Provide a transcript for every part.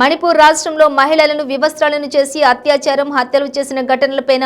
మణిపూర్ రాష్ట్రంలో మహిళలను వివస్త్రాలను చేసి అత్యాచారం హత్యలు చేసిన ఘటనలపై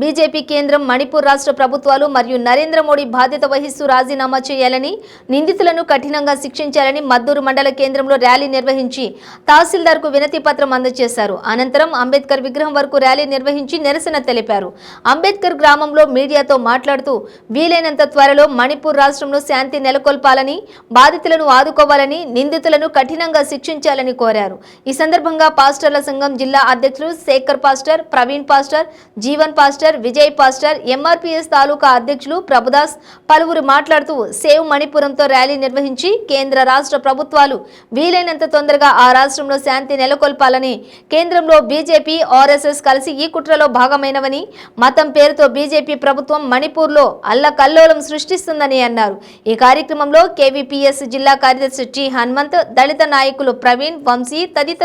బీజేపీ కేంద్రం మణిపూర్ రాష్ట్ర ప్రభుత్వాలు మరియు నరేంద్ర మోడీ బాధ్యత వహిస్తూ రాజీనామా చేయాలని నిందితులను కఠినంగా శిక్షించాలని మద్దూరు మండల కేంద్రంలో ర్యాలీ నిర్వహించి తహసీల్దార్కు వినతి పత్రం అందజేశారు. అనంతరం అంబేద్కర్ విగ్రహం వరకు ర్యాలీ నిర్వహించి నిరసన తెలిపారు. అంబేద్కర్ గ్రామంలో మీడియాతో మాట్లాడుతూ వీలైనంత త్వరలో మణిపూర్ రాష్ట్రంలో శాంతి నెలకొల్పాలని బాధితులను ఆదుకోవాలని నిందితులను కఠినంగా శిక్షించాలని కోరారు. ఈ సందర్భంగా పాస్టర్ల సంఘం జిల్లా అధ్యక్షులు Shekar pastor Praveen pastor Jeevan pastor Vijay pastor MRPS taluka అధ్యక్షులు ప్రభుదాస్ పలువురు మాట్లాడుతూ సేవ్ మణిపురంతో ర్యాలీ నిర్వహించి కేంద్ర రాష్ట్ర ప్రభుత్వాలు వీలైనంత తొందరగా ఆ రాష్ట్రంలో శాంతి నెలకొల్పాలని కేంద్రంలో బీజేపీ ఆర్ఎస్ఎస్ కలిసి ఈ కుట్రలో భాగమైనవని మతం పేరుతో బీజేపీ ప్రభుత్వం మణిపూర్లో అల్లకల్లోలం సృష్టిస్తుందని అన్నారు. ఈ కార్యక్రమంలో కేవీపీఎస్ జిల్లా కార్యదర్శి టి హనుమంత్ దళిత నాయకులు ప్రవీణ్ వంశీ తదితరులు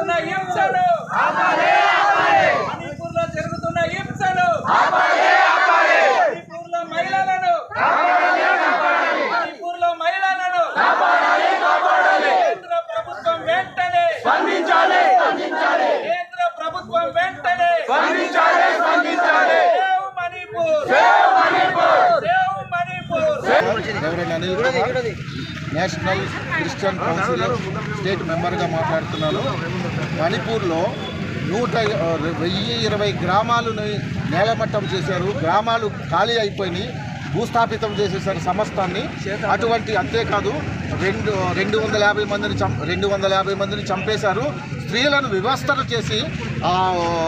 జరుగుతున్న హింసలు. మణిపూర్లో జరుగుతున్న హింసలు. మణిపూర్లో మహిళలను. మణిపూర్లో మహిళలను. కేంద్ర ప్రభుత్వం వెంటనే. కేంద్ర ప్రభుత్వం వెంటనే. నేషనల్ క్రిస్టియన్ కౌన్సిల్ స్టేట్ మెంబర్గా మాట్లాడుతున్నాను. మణిపూర్లో నూట వెయ్యి ఇరవై గ్రామాలను నేలమట్టం చేశారు. గ్రామాలు ఖాళీ అయిపోయినాయి. భూస్థాపితం చేసేసారు సమస్తాన్ని. అటువంటి అంతేకాదు రెండు రెండు వందల యాభై మందిని చం రెండు వందల యాభై మందిని చంపేశారు. స్త్రీలను వివస్థలు చేసి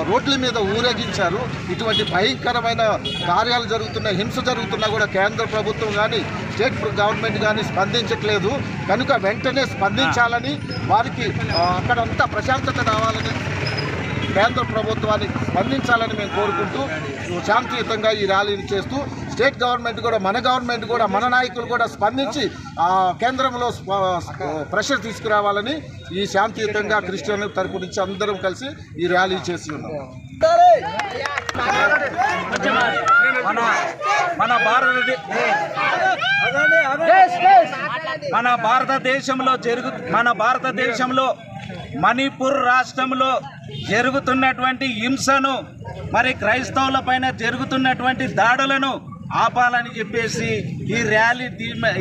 రోడ్ల మీద ఊరేగించారు. ఇటువంటి భయంకరమైన కార్యాలు జరుగుతున్న హింస జరుగుతున్నా కూడా కేంద్ర ప్రభుత్వం కానీ స్టేట్ గవర్నమెంట్ కానీ స్పందించట్లేదు. కనుక వెంటనే స్పందించాలని వారికి అక్కడంతా ప్రశాంతత రావాలని కేంద్ర ప్రభుత్వాన్ని స్పందించాలని మేము కోరుకుంటూ శాంతియుతంగా ఈ ర్యాలీని చేస్తూ స్టేట్ గవర్నమెంట్ కూడా మన గవర్నమెంట్ కూడా మన నాయకులు కూడా స్పందించి కేంద్రంలో ప్రెషర్ తీసుకురావాలని ఈ శాంతియుతంగా క్రిస్టియన్ తరపు నుంచి అందరం కలిసి ఈ ర్యాలీ చేసి ఉన్నాం. మన మన భారతదేశ మన భారతదేశంలో జరుగు మన భారతదేశంలో మణిపూర్ రాష్ట్రంలో జరుగుతున్నటువంటి హింసను మరి క్రైస్తవుల పైన జరుగుతున్నటువంటి దాడులను ఆపాలని చెప్పేసి ఈ ర్యాలీ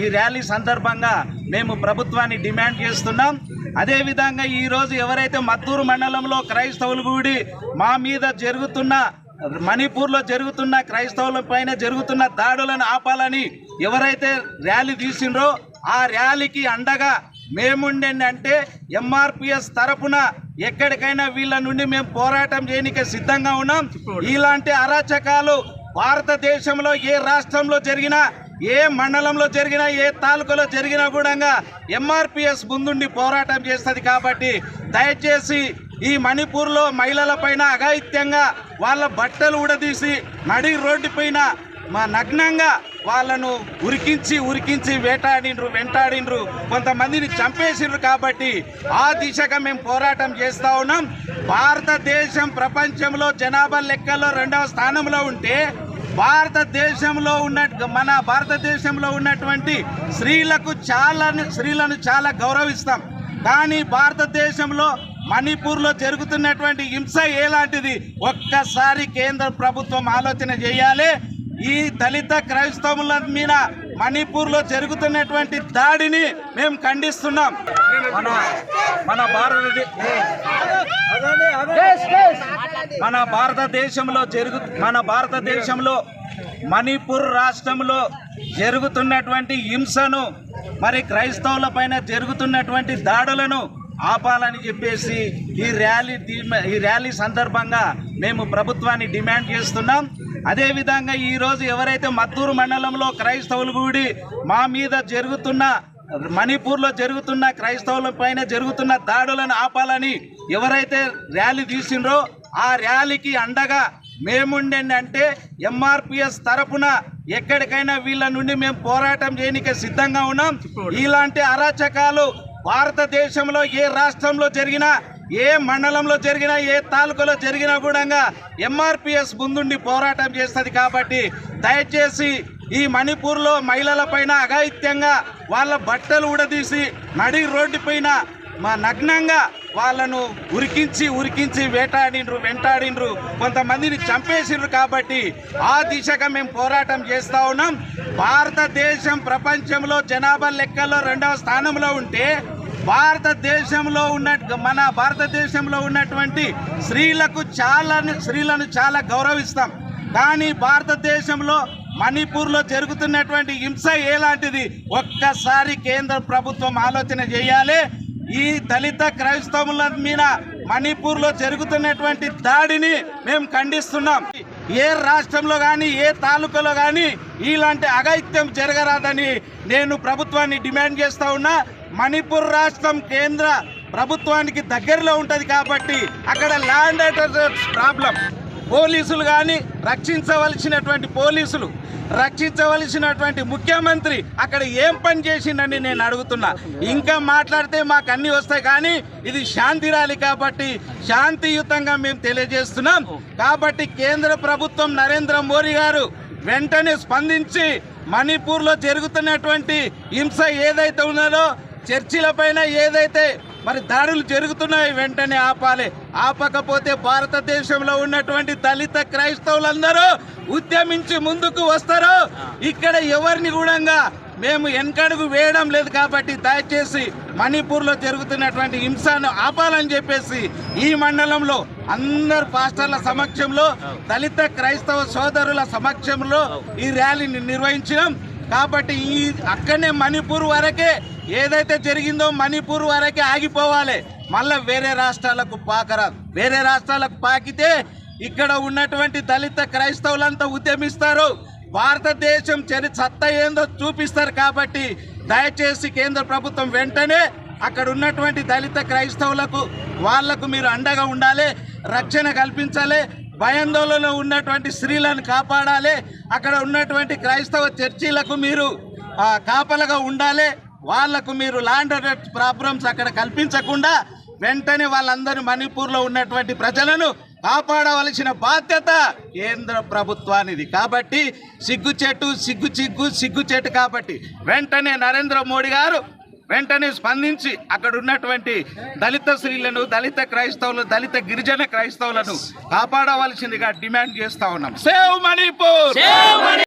ఈ ర్యాలీ సందర్భంగా మేము ప్రభుత్వాన్ని డిమాండ్ చేస్తున్నాం. అదేవిధంగా ఈరోజు ఎవరైతే మద్దూరు మండలంలో క్రైస్తవులు కూడి మా మీద జరుగుతున్న మణిపూర్లో జరుగుతున్న క్రైస్తవుల పైన జరుగుతున్న దాడులను ఆపాలని ఎవరైతే ర్యాలీ తీసిండ్రో ఆ ర్యాలీకి అండగా మేముండండి అంటే ఎంఆర్పిఎస్ తరపున ఎక్కడికైనా వీళ్ళ నుండి మేము పోరాటం చేయడానికి సిద్ధంగా ఉన్నాం. ఇలాంటి అరాచకాలు భారతదేశంలో ఏ రాష్ట్రంలో జరిగినా ఏ మండలంలో జరిగినా ఏ తాలూకాలో జరిగినా కూడా ఎంఆర్పిఎస్ ముందుండి పోరాటం చేస్తుంది కాబట్టి దయచేసి ఈ మణిపూర్లో మహిళల పైన అఘాయిత్యంగా వాళ్ళ బట్టలు ఊడదీసి నడి రోడ్డు పైన మా నగ్నంగా వాళ్ళను ఉరికించి ఉరికించి వేటాడిండ్రు వెంటాడిండ్రు. కొంతమందిని చంపేసిండ్రు కాబట్టి ఆ దిశగా మేము పోరాటం చేస్తూ ఉన్నాం. భారతదేశం ప్రపంచంలో జనాభా లెక్కల్లో రెండవ స్థానంలో ఉంటే భారతదేశంలో ఉన్న మన భారతదేశంలో ఉన్నటువంటి స్త్రీలకు చాలా స్త్రీలను చాలా గౌరవిస్తాం. కానీ భారతదేశంలో మణిపూర్లో జరుగుతున్నటువంటి హింస ఎలాంటిది ఒక్కసారి కేంద్ర ప్రభుత్వం ఆలోచన చేయాలి. ఈ దళిత క్రైస్తవుల మీద మణిపూర్లో జరుగుతున్నటువంటి దాడిని మేము ఖండిస్తున్నాం. మన మన భారత మన భారతదేశంలో జరుగు మన భారతదేశంలో మణిపూర్ రాష్ట్రంలో జరుగుతున్నటువంటి హింసను మరి క్రైస్తవుల పైన జరుగుతున్నటువంటి దాడులను ఆపాలని చెప్పేసి ఈ ర్యాలీ ఈ ర్యాలీ సందర్భంగా మేము ప్రభుత్వాన్ని డిమాండ్ చేస్తున్నాం. అదేవిధంగా ఈరోజు ఎవరైతే మద్దూరు మండలంలో క్రైస్తవులు కూడి మా మీద జరుగుతున్న మణిపూర్లో జరుగుతున్న క్రైస్తవుల పైన జరుగుతున్న దాడులను ఆపాలని ఎవరైతే ర్యాలీ తీసిండ్రో ఆ ర్యాలీకి అండగా మేముండండి అంటే ఎంఆర్పిఎస్ తరపున ఎక్కడికైనా వీళ్ళ నుండి మేము పోరాటం చేయడానికి సిద్ధంగా ఉన్నాం. ఇలాంటి అరాచకాలు భారతదేశంలో ఏ రాష్ట్రంలో జరిగినా ఏ మండలంలో జరిగినా ఏ తాలూకాలో జరిగినా కూడా ఎంఆర్పిఎస్ ముందుండి పోరాటం చేస్తుంది కాబట్టి దయచేసి ఈ మణిపూర్లో మహిళల పైన అఘాయిత్యంగా వాళ్ళ బట్టలు ఊడదీసి నడి రోడ్డు పైన మా నగ్నంగా వాళ్ళను ఉరికించి ఉరికించి వేటాడిండ్రు వెంటాడిండ్రు. కొంతమందిని చంపేసిండ్రు కాబట్టి ఆ దిశగా మేము పోరాటం చేస్తా ఉన్నాం. భారతదేశం ప్రపంచంలో జనాభా లెక్కల్లో రెండవ స్థానంలో ఉంటే భారతదేశంలో ఉన్న మన భారతదేశంలో ఉన్నటువంటి స్త్రీలకు చాలా స్త్రీలను చాలా గౌరవిస్తాం. కానీ భారతదేశంలో మణిపూర్లో జరుగుతున్నటువంటి హింస ఎలాంటిది ఒక్కసారి కేంద్ర ప్రభుత్వం ఆలోచన చేయాలి. ఈ దళిత క్రైస్తవుల మీద మణిపూర్లో జరుగుతున్నటువంటి దాడిని మేము ఖండిస్తున్నాం. ఏ రాష్ట్రంలో కానీ ఏ తాలూకాలో కానీ ఇలాంటి అగైత్యం జరగరాదని నేను ప్రభుత్వాన్ని డిమాండ్ చేస్తూ ఉన్నా. మణిపూర్ రాష్ట్రం కేంద్ర ప్రభుత్వానికి దగ్గరలో ఉంటుంది కాబట్టి అక్కడ ల్యాండ్ ప్రాబ్లం. పోలీసులు కానీ రక్షించవలసినటువంటి పోలీసులు రక్షించవలసినటువంటి ముఖ్యమంత్రి అక్కడ ఏం పని చేసిండని నేను అడుగుతున్నా. ఇంకా మాట్లాడితే మాకు అన్ని వస్తాయి కానీ ఇది శాంతి రాలి కాబట్టి శాంతియుతంగా మేము తెలియజేస్తున్నాం. కాబట్టి కేంద్ర ప్రభుత్వం నరేంద్ర మోడీ గారు వెంటనే స్పందించి మణిపూర్లో జరుగుతున్నటువంటి హింస ఏదైతే ఉన్నదో చర్చిల పైన ఏదైతే మరి దాడులు జరుగుతున్నాయి వెంటనే ఆపాలి. ఆపకపోతే భారతదేశంలో ఉన్నటువంటి దళిత క్రైస్తవులందరూ ఉద్యమించి ముందుకు వస్తారు. ఇక్కడ ఎవరిని కూడా మేము వెనకడుగు వేయడం లేదు కాబట్టి దయచేసి మణిపూర్లో జరుగుతున్నటువంటి హింసను ఆపాలని చెప్పేసి ఈ మండలంలో అందరు పాస్టర్ల సమక్షంలో దళిత క్రైస్తవ సోదరుల సమక్షంలో ఈ ర్యాలీని నిర్వహించినాం. కాబట్టి ఈ అక్కడనే మణిపూర్ వరకే ఏదైతే జరిగిందో మణిపూర్ వరకే ఆగిపోవాలి. మళ్ళీ వేరే రాష్ట్రాలకు పాకరాదు వేరే రాష్ట్రాలకు పాకితే ఇక్కడ ఉన్నటువంటి దళిత క్రైస్తవులంతా ఉద్యమిస్తారు. భారతదేశం చరి సత్తా ఏందో చూపిస్తారు కాబట్టి దయచేసి కేంద్ర ప్రభుత్వం వెంటనే అక్కడ ఉన్నటువంటి దళిత క్రైస్తవులకు వాళ్ళకు మీరు అండగా ఉండాలి రక్షణ కల్పించాలి భయాందోళనలో ఉన్నటువంటి స్త్రీలను కాపాడాలి. అక్కడ ఉన్నటువంటి క్రైస్తవ చర్చీలకు మీరు కాపలగా ఉండాలి. వాళ్ళకు మీరు ల్యాండ్ ప్రాబ్లమ్స్ అక్కడ కల్పించకుండా వెంటనే వాళ్ళందరూ మణిపూర్లో ఉన్నటువంటి ప్రజలను కాపాడవలసిన బాధ్యత కేంద్ర ప్రభుత్వానిది. కాబట్టి సిగ్గు చెట్టు సిగ్గు చిగ్గు సిగ్గు చెట్టు కాబట్టి వెంటనే నరేంద్ర మోడీ గారు వెంటనే స్పందించి అక్కడ ఉన్నటువంటి దళిత స్త్రీలను దళిత క్రైస్తవులు దళిత గిరిజన క్రైస్తవులను కాపాడవలసిందిగా డిమాండ్ చేస్తా ఉన్నాం. సేవ్ మణిపూర్